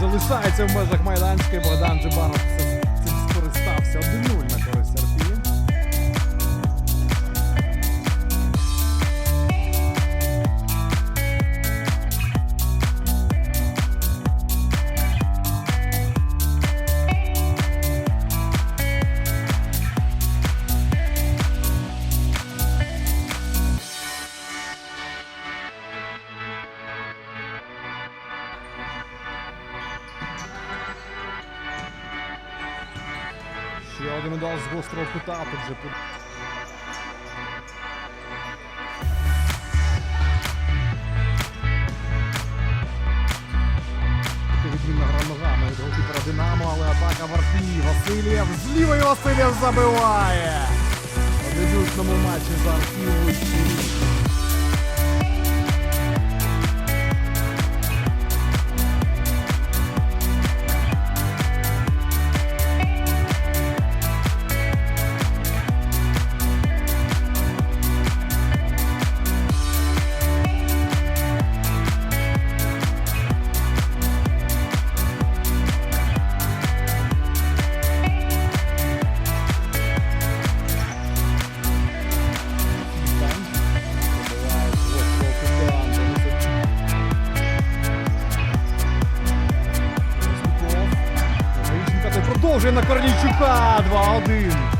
залишається в межах майданчика і Богдан Джибанов це- цим скористався. 1-0 Ще один удар з гострого кута. Тут же. Таке Відмінна гра ногами Динамо, але атака в Арпії. Васильєв з лівої Васильєв забиває. У дебютному матчі за Арпію продовжує на Корнійчука. 2-1.